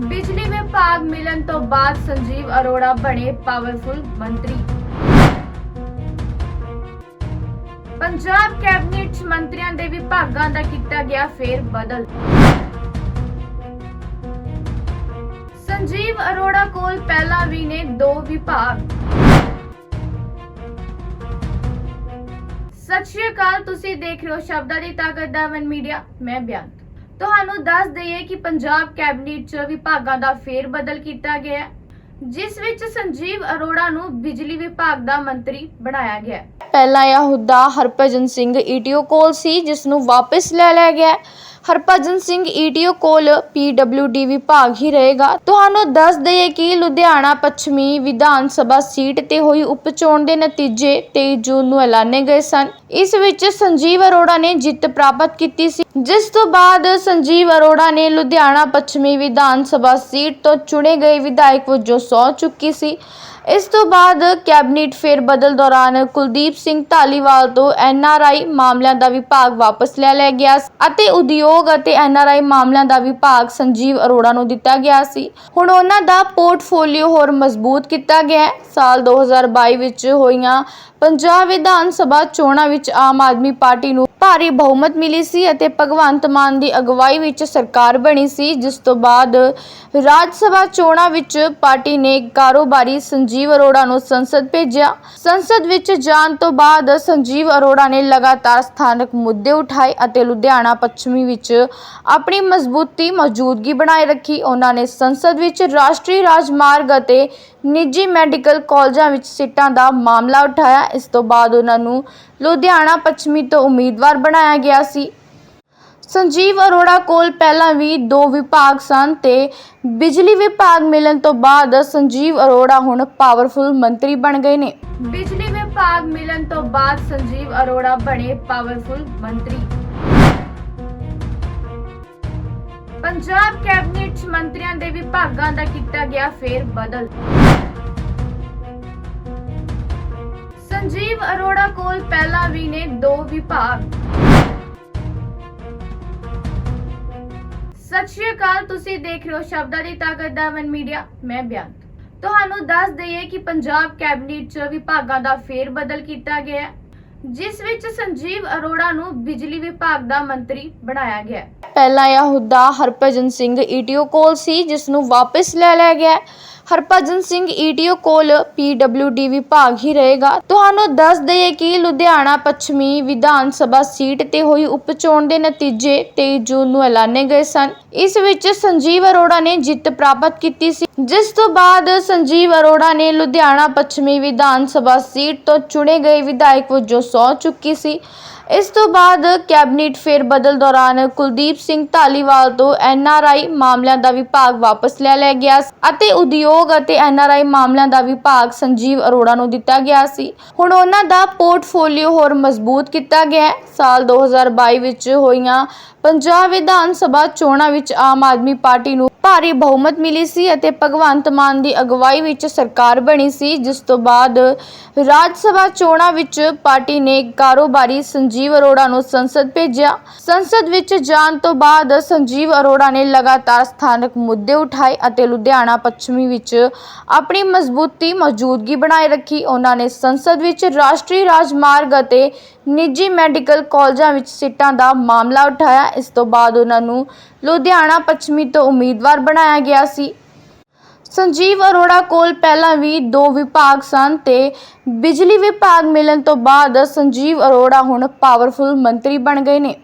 ਬਿਜਲੀ ਵਿਭਾਗ ਮਿਲਣ ਤੋਂ ਬਾਅਦ ਸੰਜੀਵ ਅਰੋੜਾ ਬਣੇ ਪਾਵਰਫੁਲ ਮੰਤਰੀ। ਪੰਜਾਬ ਕੈਬਨਿਟ 'ਚ ਮੰਤਰੀਆਂ ਦੇ ਵਿਭਾਗਾਂ ਦਾ ਕੀਤਾ ਗਿਆ ਫੇਰ ਬਦਲ। ਸੰਜੀਵ ਅਰੋੜਾ ਕੋਲ ਪਹਿਲਾਂ ਵੀ ਨੇ ਦੋ ਵਿਭਾਗ। ਸਤਿ ਸ਼੍ਰੀ ਅਕਾਲ, ਤੁਸੀਂ ਦੇਖ ਰਹੇ ਹੋ ਸ਼ਬਦਾਂ ਦੀ ਤਾਕਤ ਦਾ ਵਨ ਮੀਡੀਆ, ਮੈਂ ਬਿਆਨ ਤੁਹਾਨੂੰ ਦੱਸ ਦਈਏ ਕਿ ਪੰਜਾਬ ਕੈਬਨਿਟ 'ਚ ਵਿਭਾਗਾਂ ਦਾ ਫੇਰ ਬਦਲ ਕੀਤਾ ਗਿਆ ਜਿਸ ਵਿੱਚ ਸੰਜੀਵ ਅਰੋੜਾ ਨੂੰ ਬਿਜਲੀ ਵਿਭਾਗ ਦਾ ਮੰਤਰੀ ਬਣਾਇਆ ਗਿਆ ਹੈ। ਇਹ ਅਹੁਦਾ ਹਰਭਜਨ ਸਿੰਘ ਈਟੀਓ ਕੋਲ ਸੀ, ਜਿਸ ਨੂੰ ਵਾਪਸ ਲੈ ਲਿਆ ਗਿਆ ਹਰਭਜਨ ਸਿੰਘ ਈਟੀਓ ਕੋਲ ਪੀਡਬਲਯੂਡੀ ਵਿਭਾਗ ਹੀ ਰਹੇਗਾ। ਤੁਹਾਨੂੰ ਦੱਸ ਦਈਏ ਕਿ ਲੁਧਿਆਣਾ ਪੱਛਮੀ ਵਿਧਾਨ ਸਭਾ ਸੀਟ ਤੇ ਹੋਈ ਉਪਚੋਣ ਦੇ ਨਤੀਜੇ 23 ਜੂਨ ਨੂੰ ਐਲਾਨੇ ਗਏ ਸਨ। ਇਸ ਵਿੱਚ ਸੰਜੀਵ ਅਰੋੜਾ ਨੇ ਜਿੱਤ ਪ੍ਰਾਪਤ ਕੀਤੀ ਸੀ। ਜਿਸ ਤੋਂ ਬਾਅਦ ਸੰਜੀਵ ਅਰੋੜਾ ਨੇ ਲੁਧਿਆਣਾ ਪੱਛਮੀ ਵਿਧਾਨ ਸਭਾ ਸੀਟ ਤੋਂ ਚੁਣੇ ਗਏ ਵਿਧਾਇਕ ਵਜੋਂ ਸਹੁੰ ਚੁੱਕੀ ਸੀ। ਇਸ ਤੋਂ ਬਾਅਦ ਕੈਬਨਿਟ ਫੇਰ ਬਦਲ ਦੌਰਾਨ ਕੁਲਦੀਪ ਸਿੰਘ ਢਾਲੀਵਾਲ ਤੋਂ ਐਨਆਰਆਈ ਮਾਮਲਿਆਂ ਦਾ ਵਿਭਾਗ ਵਾਪਸ ਲੈ ਲਿਆ ਗਿਆ ਅਤੇ ਉਦਯੋਗ ਅਤੇ ਐਨਆਰਆਈ ਮਾਮਲਿਆਂ ਦਾ ਵਿਭਾਗ ਸੰਜੀਵ ਅਰੋੜਾ ਨੂੰ ਦਿੱਤਾ ਗਿਆ ਸੀ। ਹੁਣ ਉਹਨਾਂ ਦਾ ਪੋਰਟਫੋਲੀਓ ਹੋਰ ਮਜ਼ਬੂਤ ਕੀਤਾ ਗਿਆ ਹੈ। ਸਾਲ 2022 ਵਿੱਚ ਹੋਈਆਂ ਪੰਜਾਬ ਵਿਧਾਨ ਸਭਾ ਚੋਣਾਂ ਵਿੱਚ ਆਮ ਆਦਮੀ ਪਾਰਟੀ ਨੂੰ ਭਾਰੀ ਬਹੁਮਤ ਮਿਲੀ ਸੀ ਅਤੇ ਭਗਵੰਤ ਮਾਨ ਦੀ ਅਗਵਾਈ ਵਿੱਚ ਸਰਕਾਰ ਬਣੀ ਸੀ, ਜਿਸ ਤੋਂ ਬਾਅਦ ਰਾਜ ਸਭਾ ਚੋਣਾਂ ਵਿੱਚ ਪਾਰਟੀ ਨੇ ਕਾਰੋਬਾਰੀ ਸੰਜੀਵ ਅਰੋੜਾ ਨੂੰ ਸੰਸਦ ਭੇਜਿਆ। ਸੰਸਦ ਵਿੱਚ ਜਾਣ ਤੋਂ ਬਾਅਦ ਸੰਜੀਵ ਅਰੋੜਾ ਨੇ ਲਗਾਤਾਰ ਸਥਾਨਕ ਮੁੱਦੇ ਉਠਾਏ ਅਤੇ ਲੁਧਿਆਣਾ ਪੱਛਮੀ ਵਿੱਚ ਆਪਣੀ ਮਜ਼ਬੂਤੀ ਮੌਜੂਦਗੀ ਬਣਾਏ ਰੱਖੀ। ਉਹਨਾਂ ਨੇ ਸੰਸਦ ਵਿੱਚ ਰਾਸ਼ਟਰੀ ਰਾਜਮਾਰਗ ਅਤੇ ਨਿੱਜੀ ਮੈਡੀਕਲ ਕਾਲਜਾਂ ਵਿੱਚ ਸੀਟਾਂ ਦਾ ਮਾਮਲਾ ਉਠਾਇਆ। ਇਸ ਤੋਂ ਬਾਅਦ ਉਹਨਾਂ ਨੂੰ ਲੁਧਿਆਣਾ ਪੱਛਮੀ ਤੋਂ ਉਮੀਦਵਾਰ ਬਣਾਇਆ ਗਿਆ ਸੀ। ਸੰਜੀਵ ਅਰੋੜਾ ਕੋਲ ਪਹਿਲਾਂ ਵੀ ਦੋ ਵਿਭਾਗ ਸਨ ਤੇ ਬਿਜਲੀ ਵਿਭਾਗ ਮਿਲਣ ਤੋਂ ਬਾਅਦ ਸੰਜੀਵ ਅਰੋੜਾ ਹੁਣ ਪਾਵਰਫੁਲ ਮੰਤਰੀ ਬਣ ਗਏ ਨੇ। ਬਿਜਲੀ ਵਿਭਾਗ ਮਿਲਣ ਤੋਂ ਬਾਅਦ ਸੰਜੀਵ ਅਰੋੜਾ ਬਣੇ ਪਾਵਰਫੁਲ ਮੰਤਰੀ। ਪੰਜਾਬ ਕੈਬਨਿਟ 'ਚ ਮੰਤਰੀਆਂ ਦੇ ਵਿਭਾਗਾਂ ਦਾ ਕੀਤਾ ਗਿਆ ਫੇਰ ਬਦਲ। ਸੰਜੀਵ ਅਰੋੜਾ ਕੋਲ ਪਹਿਲਾਂ ਵੀ ਨੇ ਦੋ ਵਿਭਾਗ। ਸਤਿ ਸ਼੍ਰੀ ਅਕਾਲ, ਤੁਸੀਂ ਦੇਖ ਰਹੇ ਹੋ ਸ਼ਬਦਾਂ ਦੀ ਤਾਕਤ ਦਾ ਵਨ ਮੀਡੀਆ, ਮੈਂ ਬਿਆਨ। ਤੁਹਾਨੂੰ ਦੱਸ ਦਈਏ ਕਿ ਪੰਜਾਬ ਕੈਬਨਿਟ 'ਚ ਵਿਭਾਗਾਂ ਦਾ ਫੇਰ ਬਦਲ ਕੀਤਾ ਗਿਆ ਹੈ। ਜਿਸ ਵਿੱਚ ਸੰਜੀਵ ਅਰੋੜਾ ਨੂੰ ਬਿਜਲੀ ਵਿਭਾਗ ਦਾ ਮੰਤਰੀ ਬਣਾਇਆ ਗਿਆ। ਹੈ ਪਹਿਲਾਂ ਇਹ ਅਹੁਦਾ ਹਰਭਜਨ ਸਿੰਘ ਈਟੀਓ ਕੋਲ ਸੀ, ਜਿਸ ਨੂੰ ਵਾਪਸ ਲੈ ਲਿਆ ਗਿਆ। ਹਰਭਜਨ ਸਿੰਘ ਈਟੀਓ ਕੋਲ ਪੀਡਬਲਯੂਡੀ ਵਿਭਾਗ ਹੀ ਰਹੇਗਾ। ਤੁਹਾਨੂੰ ਦੱਸ ਦਈਏ ਕਿ ਲੁਧਿਆਣਾ ਪੱਛਮੀ ਵਿਧਾਨ ਸਭਾ ਸੀਟ ਤੇ ਹੋਈ ਉਪਚੋਣ ਦੇ ਨਤੀਜੇ 23 ਜੂਨ ਨੂੰ ਐਲਾਨੇ ਗਏ ਸਨ। ਇਸ ਵਿੱਚ ਸੰਜੀਵ ਅਰੋੜਾ ਨੇ ਜਿੱਤ ਪ੍ਰਾਪਤ ਕੀਤੀ ਸੀ। ਜਿਸ ਤੋਂ ਬਾਅਦ ਸੰਜੀਵ ਅਰੋੜਾ ਨੇ ਲੁਧਿਆਣਾ ਪੱਛਮੀ ਵਿਧਾਨ ਸਭਾ ਸੀਟ ਤੋਂ ਚੁਣੇ ਗਏ ਵਿਧਾਇਕ ਵਜੋਂ ਸਹੁੰ ਚੁੱਕੀ ਸੀ। ਇਸ ਤੋਂ ਬਾਅਦ ਕੈਬਨਿਟ ਫੇਰ ਬਦਲ ਦੌਰਾਨ ਕੁਲਦੀਪ ਸਿੰਘ ਢਾਲੀਵਾਲ ਤੋਂ ਐਨਆਰਆਈ ਮਾਮਲਿਆਂ ਦਾ ਵਿਭਾਗ ਵਾਪਸ ਲੈ ਲਿਆ ਗਿਆ ਅਤੇ ਉਦਯੋਗ ਉਦਯੋਗ ਅਤੇ ਐਨਆਰਆਈ ਮਾਮਲਿਆਂ ਦਾ ਵਿਭਾਗ ਸੰਜੀਵ ਅਰੋੜਾ ਨੂੰ ਦਿੱਤਾ ਗਿਆ ਸੀ। ਹੁਣ ਉਹਨਾਂ ਦਾ ਪੋਰਟਫੋਲੀਓ ਹੋਰ ਮਜ਼ਬੂਤ ਕੀਤਾ ਗਿਆ ਹੈ। ਸਾਲ 2022 ਵਿੱਚ ਹੋਈਆਂ ਪੰਜਾਬ ਵਿਧਾਨ ਸਭਾ ਚੋਣਾਂ ਵਿੱਚ ਆਮ ਆਦਮੀ ਪਾਰਟੀ ਨੂੰ ਭਾਰੀ ਬਹੁਮਤ ਮਿਲੀ ਸੀ ਅਤੇ ਭਗਵੰਤ ਮਾਨ ਦੀ ਅਗਵਾਈ ਵਿੱਚ ਸਰਕਾਰ ਬਣੀ ਸੀ, ਜਿਸ ਤੋਂ ਬਾਅਦ ਰਾਜ ਸਭਾ ਚੋਣਾਂ ਵਿੱਚ ਪਾਰਟੀ ਨੇ ਕਾਰੋਬਾਰੀ ਸੰਜੀਵ ਅਰੋੜਾ ਨੂੰ ਸੰਸਦ ਭੇਜਿਆ। ਸੰਸਦ ਵਿੱਚ ਜਾਣ ਤੋਂ ਬਾਅਦ ਸੰਜੀਵ ਅਰੋੜਾ ਨੇ ਲਗਾਤਾਰ ਸਥਾਨਕ ਮੁੱਦੇ ਉਠਾਏ ਅਤੇ ਲੁਧਿਆਣਾ ਪੱਛਮੀ ਵਿੱਚ ਆਪਣੀ ਮਜ਼ਬੂਤੀ ਮੌਜੂਦਗੀ ਬਣਾਏ ਰੱਖੀ। ਉਹਨਾਂ ਨੇ ਸੰਸਦ ਵਿੱਚ ਰਾਸ਼ਟਰੀ ਰਾਜਮਾਰਗ ਅਤੇ ਨਿੱਜੀ ਮੈਡੀਕਲ ਕਾਲਜਾਂ ਵਿੱਚ ਸੀਟਾਂ ਦਾ ਮਾਮਲਾ ਉਠਾਇਆ। ਇਸ ਤੋਂ ਬਾਅਦ ਉਹਨਾਂ ਨੂੰ ਲੁਧਿਆਣਾ ਪੱਛਮੀ ਤੋਂ ਉਮੀਦਵਾਰ ਬਣਾਇਆ ਗਿਆ ਸੀ। ਸੰਜੀਵ ਅਰੋੜਾ ਕੋਲ ਪਹਿਲਾਂ ਵੀ ਦੋ ਵਿਭਾਗ ਸਨ ਤੇ ਬਿਜਲੀ ਵਿਭਾਗ ਮਿਲਣ ਤੋਂ ਬਾਅਦ ਸੰਜੀਵ ਅਰੋੜਾ ਹੁਣ ਪਾਵਰਫੁਲ ਮੰਤਰੀ ਬਣ ਗਏ ਨੇ।